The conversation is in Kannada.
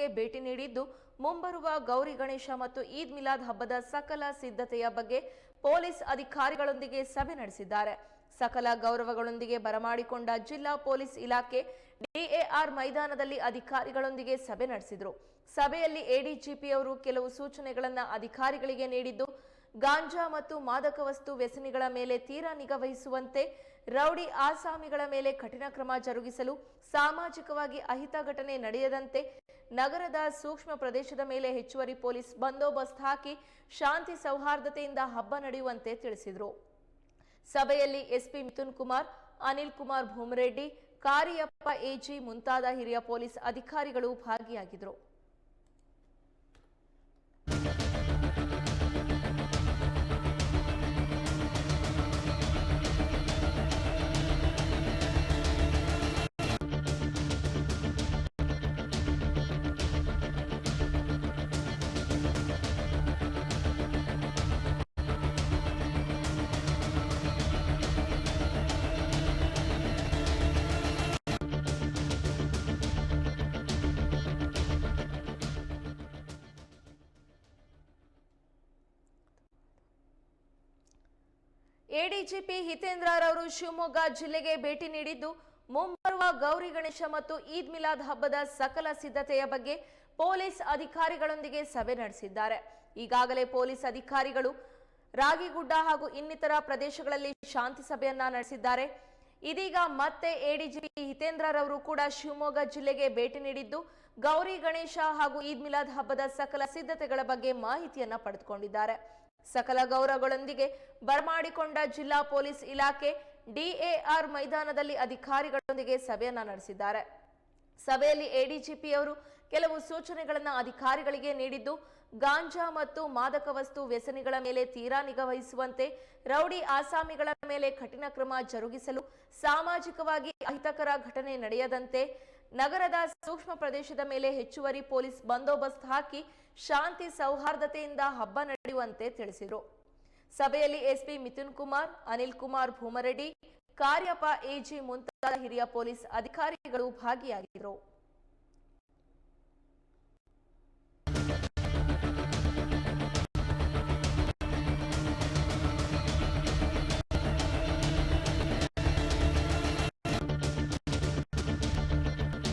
ಜಿಲ್ಲೆಗೆ ಭೇಟಿ ನೀಡಿದ್ದು, ಮುಂಬರುವ ಗೌರಿ ಗಣೇಶ ಮತ್ತು ಈದ್ ಮಿಲಾದ್ ಹಬ್ಬದ ಸಕಲ ಸಿದ್ಧತೆಯ ಬಗ್ಗೆ ಪೊಲೀಸ್ ಅಧಿಕಾರಿಗಳೊಂದಿಗೆ ಸಭೆ ನಡೆಸಿದ್ದಾರೆ. ಸಕಲ ಗೌರವಗಳೊಂದಿಗೆ ಬರಮಾಡಿಕೊಂಡ ಜಿಲ್ಲಾ ಪೊಲೀಸ್ ಇಲಾಖೆ ಡಿಎಆರ್ ಮೈದಾನದಲ್ಲಿ ಅಧಿಕಾರಿಗಳೊಂದಿಗೆ ಸಭೆ ನಡೆಸಿದರು. ಸಭೆಯಲ್ಲಿ ಎಡಿಜಿಪಿ ಅವರು ಕೆಲವು ಸೂಚನೆಗಳನ್ನು ಅಧಿಕಾರಿಗಳಿಗೆ ನೀಡಿದ್ದು, ಗಾಂಜಾ ಮತ್ತು ಮಾದಕ ವಸ್ತು ವ್ಯಸನಿಗಳ ಮೇಲೆ ತೀರಾ ನಿಗಾ ವಹಿಸುವಂತೆ, ರೌಡಿ ಆಸಾಮಿಗಳ ಮೇಲೆ ಕಠಿಣ ಕ್ರಮ ಜರುಗಿಸಲು ಸಾಮಾಜಿಕವಾಗಿ ಅಹಿತ ಘಟನೆ ನಡೆಯದಂತೆ ನಗರದ ಸೂಕ್ಷ್ಮ ಪ್ರದೇಶದ ಮೇಲೆ ಹೆಚ್ಚುವರಿ ಪೊಲೀಸ್ ಬಂದೋಬಸ್ತ್ ಹಾಕಿ ಶಾಂತಿ ಸೌಹಾರ್ದತೆಯಿಂದ ಹಬ್ಬ ನಡೆಯುವಂತೆ ತಿಳಿಸಿದರು. ಸಭೆಯಲ್ಲಿ ಎಸ್ಪಿ ಮಿಥುನ್ ಕುಮಾರ್, ಅನಿಲ್ ಕುಮಾರ್ ಭೂಮರೆಡ್ಡಿ, ಕಾರಿಯಪ್ಪ ಎಜಿ ಮುಂತಾದ ಹಿರಿಯ ಪೊಲೀಸ್ ಅಧಿಕಾರಿಗಳು ಭಾಗಿಯಾಗಿದ್ದರು. ಎಡಿಜಿಪಿ ಹಿತೇಂದ್ರರವರು ಶಿವಮೊಗ್ಗ ಜಿಲ್ಲೆಗೆ ಭೇಟಿ ನೀಡಿದ್ದು, ಮುಂಬರುವ ಗೌರಿ ಗಣೇಶ ಮತ್ತು ಈದ್ ಮಿಲಾದ್ ಹಬ್ಬದ ಸಕಲ ಸಿದ್ಧತೆಯ ಬಗ್ಗೆ ಪೊಲೀಸ್ ಅಧಿಕಾರಿಗಳೊಂದಿಗೆ ಸಭೆ ನಡೆಸಿದ್ದಾರೆ. ಈಗಾಗಲೇ ಪೊಲೀಸ್ ಅಧಿಕಾರಿಗಳು ರಾಗಿಗುಡ್ಡ ಹಾಗೂ ಇನ್ನಿತರ ಪ್ರದೇಶಗಳಲ್ಲಿ ಶಾಂತಿ ಸಭೆಯನ್ನ ನಡೆಸಿದ್ದಾರೆ. ಇದೀಗ ಮತ್ತೆ ಎಡಿಜಿಪಿ ಹಿತೇಂದ್ರರವರು ಕೂಡ ಶಿವಮೊಗ್ಗ ಜಿಲ್ಲೆಗೆ ಭೇಟಿ ನೀಡಿದ್ದು, ಗೌರಿ ಗಣೇಶ ಹಾಗೂ ಈದ್ ಮಿಲಾದ್ ಹಬ್ಬದ ಸಕಲ ಸಿದ್ಧತೆಗಳ ಬಗ್ಗೆ ಮಾಹಿತಿಯನ್ನ ಪಡೆದುಕೊಂಡಿದ್ದಾರೆ. ಸಕಲ ಗೌರವಗಳೊಂದಿಗೆ ಬರಮಾಡಿಕೊಂಡ ಜಿಲ್ಲಾ ಪೊಲೀಸ್ ಇಲಾಖೆ ಡಿಎಆರ್ ಮೈದಾನದಲ್ಲಿ ಅಧಿಕಾರಿಗಳೊಂದಿಗೆ ಸಭೆಯನ್ನ ನಡೆಸಿದ್ದಾರೆ. ಸಭೆಯಲ್ಲಿ ಎಡಿಜಿಪಿ ಅವರು ಕೆಲವು ಸೂಚನೆಗಳನ್ನು ಅಧಿಕಾರಿಗಳಿಗೆ ನೀಡಿದ್ದು, ಗಾಂಜಾ ಮತ್ತು ಮಾದಕ ವಸ್ತು ವ್ಯಸನಿಗಳ ಮೇಲೆ ತೀರಾ ನಿಗಾ ವಹಿಸುವಂತೆ ರೌಡಿ ಆಸಾಮಿಗಳ ಮೇಲೆ ಕಠಿಣ ಕ್ರಮ ಜರುಗಿಸಲು ಸಾಮಾಜಿಕವಾಗಿ ಅಹಿತಕರ ಘಟನೆ ನಡೆಯದಂತೆ ನಗರದ ಸೂಕ್ಷ್ಮ ಪ್ರದೇಶದ ಮೇಲೆ ಹೆಚ್ಚುವರಿ ಪೊಲೀಸ್ ಬಂದೋಬಸ್ತ್ ಹಾಕಿ ಶಾಂತಿ ಸೌಹಾರ್ದತೆಯಿಂದ ಹಬ್ಬ ನಡೆಯುವಂತೆ ತಿಳಿಸಿದರು. ಸಭೆಯಲ್ಲಿ ಎಸ್ಪಿ ಮಿಥುನ್ ಕುಮಾರ್, ಅನಿಲ್ ಕುಮಾರ್ ಭೂಮರೆಡ್ಡಿ, ಕಾರ್ಯಪ್ಪ ಎಜಿ ಮುಂತಾದ ಹಿರಿಯ ಪೊಲೀಸ್ ಅಧಿಕಾರಿಗಳು ಭಾಗಿಯಾಗಿದ್ದರು.